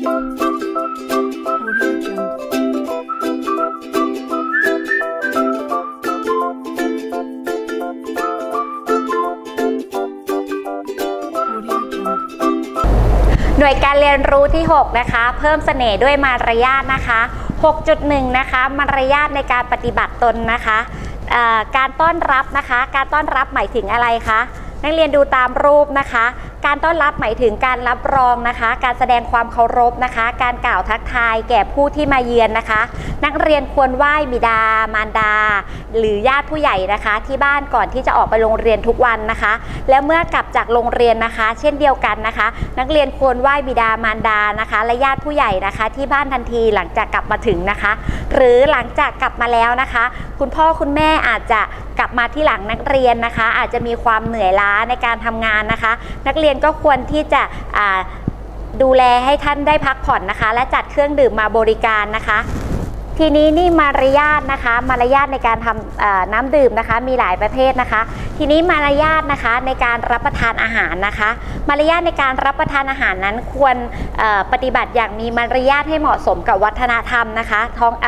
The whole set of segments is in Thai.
หน่วยการเรียนรู้ที่ 6 นะคะ เพิ่มเสน่ห์ด้วยมารยาทนะคะ 6.1 นะคะ มารยาทในการปฏิบัติตนนะคะการต้อนรับนะคะ การต้อนรับหมายถึงอะไรคะ นักเรียนดูตามรูปนะคะ การต้อนรับหมายถึงการรับรองนะคะ การแสดงความเคารพนะคะ การกล่าวทักทายแก่ผู้ที่มาเยือนนะคะ นักเรียนควรไหว้บิดามารดา หรือญาติผู้ใหญ่นะคะ ที่บ้านก่อนที่จะออกไปโรงเรียนทุกวันนะคะ แล้วเมื่อกลับจากโรงเรียนนะคะ เช่นเดียวกันนะคะ นักเรียนควรไหว้บิดามารดานะคะ และญาติผู้ใหญ่นะคะ ที่บ้านทันทีหลังจากกลับมาถึงนะคะ หรือหลังจากกลับมาแล้วนะคะ คุณพ่อคุณแม่อาจจะ กลับมาที่หลังนักเรียนนะคะ อาจจะมีความเหนื่อยล้าในการทำงานนะคะ นักเรียนก็ควรที่จะดูแลให้ท่านได้พักผ่อนนะคะ และจัดเครื่องดื่มมาบริการนะคะ ทีนี้นี่มารยาทนะคะ มารยาทในการทำน้ำดื่มนะคะ มีหลายประเภทนะคะ ทีนี้มารยาทนะคะในการรับประทานอาหารนะคะ มารยาทในการรับประทานอาหารนั้นควรปฏิบัติอย่างมีมารยาทให้เหมาะสมกับวัฒนธรรมนะคะท้องอ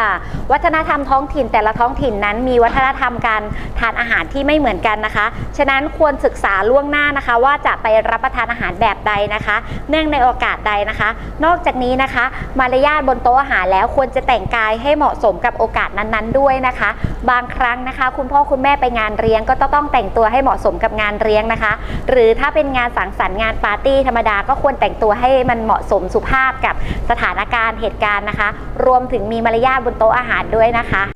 วัฒนธรรมท้องถิ่นแต่ละท้องถิ่นนั้น มีวัฒนธรรมการทานอาหารที่ไม่เหมือนกันนะคะ ฉะนั้นควรศึกษาล่วงหน้านะคะ ว่าจะไปรับประทานอาหารแบบใดนะคะ เนื่องในโอกาสใดนะคะ นอกจากนี้นะคะ มารยาทบนโต๊ะอาหารแล้วควรจะแต่งกายให้เหมาะสมกับโอกาสนั้นๆ ด้วยนะคะ บางครั้งนะคะ คุณพ่อคุณแม่ไปงานเลี้ยงก็ต้องแต่งตัวให้เหมาะสมกับงานเลี้ยงนะคะ หรือถ้าเป็นงานสังสรรค์งานปาร์ตี้ธรรมดาก็ควรแต่งตัวให้มันเหมาะสมสุภาพกับสถานการณ์เหตุการณ์นะคะ รวมถึงมีมารยาทบนโต๊ะอาหารด้วยนะคะ